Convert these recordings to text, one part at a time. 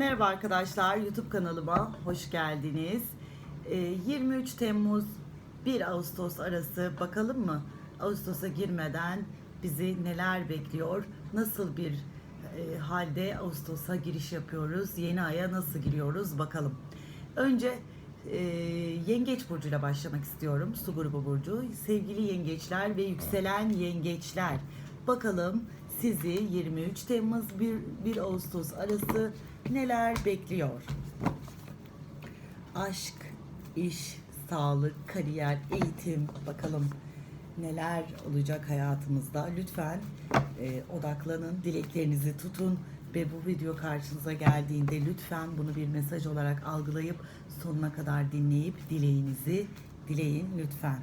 Merhaba arkadaşlar, YouTube kanalıma hoş geldiniz. Ee, 23 Temmuz 1 Ağustos arası bakalım mı? Ağustos'a girmeden bizi neler bekliyor? Nasıl bir e, halde Ağustos'a giriş yapıyoruz? Yeni aya nasıl giriyoruz? Bakalım. Önce e, Yengeç Burcu'yla başlamak istiyorum. Su grubu burcu. Sevgili yengeçler ve yükselen yengeçler. Bakalım sizi 23 Temmuz 1, 1 Ağustos arası neler bekliyor? Aşk, iş, sağlık, kariyer, eğitim bakalım neler olacak hayatımızda. Lütfen e, odaklanın, dileklerinizi tutun ve bu video karşınıza geldiğinde lütfen bunu bir mesaj olarak algılayıp sonuna kadar dinleyip dileğinizi dileyin lütfen.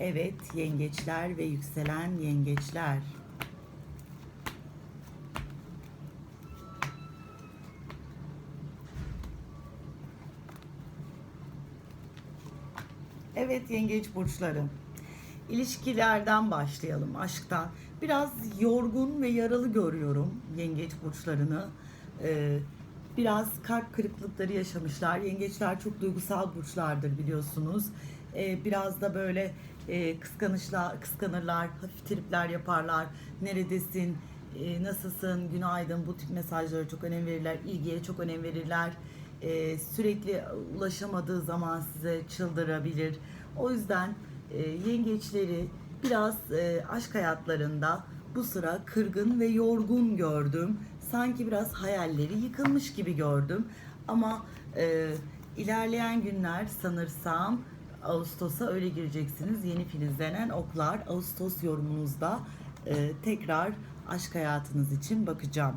Evet, yengeçler ve yükselen yengeçler. Evet yengeç burçları. İlişkilerden başlayalım, aşktan. Biraz yorgun ve yaralı görüyorum yengeç burçlarını. Ee, biraz kalp kırıklıkları yaşamışlar. Yengeçler çok duygusal burçlardır biliyorsunuz. Ee, biraz da böyle e, kıskanışlar, kıskanırlar, hafif tripler yaparlar. Neredesin, e, nasılsın, günaydın bu tip mesajlara çok önem verirler. İlgiye çok önem verirler. Ee, sürekli ulaşamadığı zaman size çıldırabilir. O yüzden e, yengeçleri biraz e, aşk hayatlarında bu sıra kırgın ve yorgun gördüm. Sanki biraz hayalleri yıkılmış gibi gördüm. Ama e, ilerleyen günler sanırsam Ağustos'a öyle gireceksiniz. Yeni filizlenen oklar Ağustos yorumunuzda e, tekrar aşk hayatınız için bakacağım.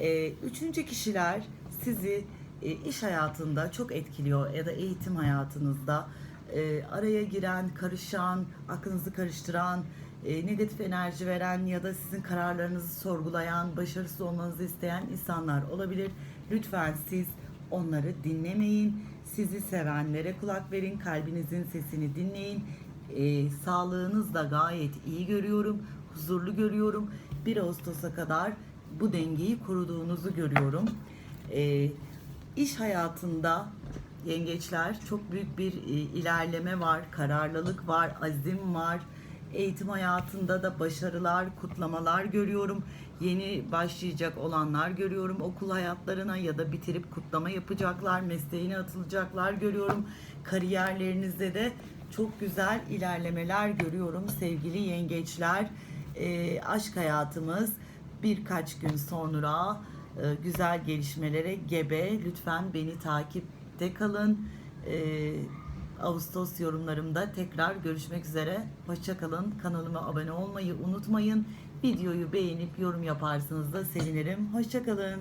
E, üçüncü kişiler sizi e, iş hayatında çok etkiliyor ya da eğitim hayatınızda e, araya giren, karışan, aklınızı karıştıran, e, negatif enerji veren ya da sizin kararlarınızı sorgulayan, başarısız olmanızı isteyen insanlar olabilir. Lütfen siz onları dinlemeyin. Sizi sevenlere kulak verin, kalbinizin sesini dinleyin. E, sağlığınız da gayet iyi görüyorum, huzurlu görüyorum. 1 Ağustos'a kadar bu dengeyi koruduğunuzu görüyorum. E, iş hayatında yengeçler çok büyük bir e, ilerleme var, kararlılık var, azim var. Eğitim hayatında da başarılar, kutlamalar görüyorum. Yeni başlayacak olanlar görüyorum. Okul hayatlarına ya da bitirip kutlama yapacaklar, mesleğine atılacaklar görüyorum. Kariyerlerinizde de çok güzel ilerlemeler görüyorum sevgili yengeçler. E, aşk hayatımız birkaç gün sonra e, güzel gelişmelere gebe. Lütfen beni takipte kalın. E, Ağustos yorumlarımda tekrar görüşmek üzere. Hoşçakalın. Kanalıma abone olmayı unutmayın. Videoyu beğenip yorum yaparsanız da sevinirim. Hoşçakalın.